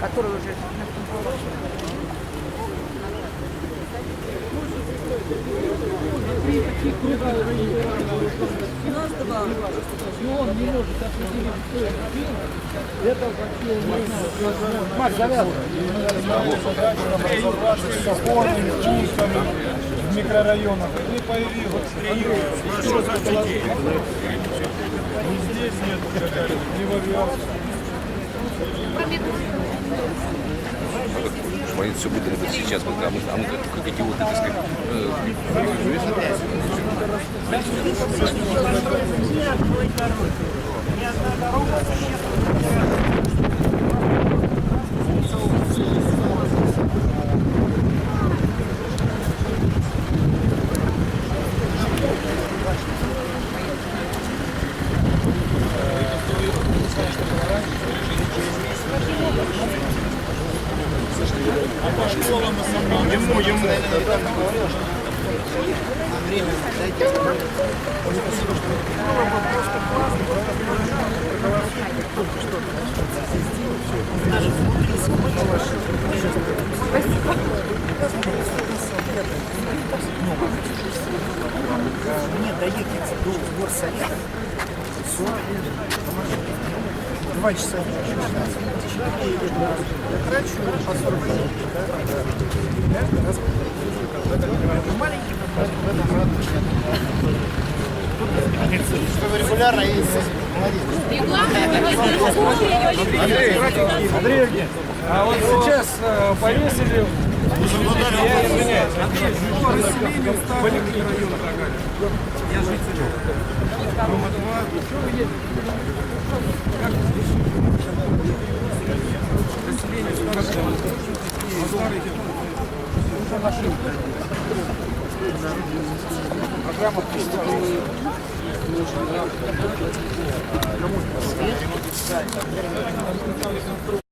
который уже с опорными чувствами в микрорайонах. Не появилось. Здесь нет ни в Мои все будет это сейчас, вот, а мы, а мы как, как идиоты, так сказать. э, Ему, ему. Мне доехать до горсовета 40 минут. Два часа Я трачу по 40 минут. Каждый раз. Маленький Что вы регулярно ездите? Андрей Евгеньевич, а вот сейчас э, повесили... Я извиняюсь. Андрей, населению поликлинику Я житель. Программа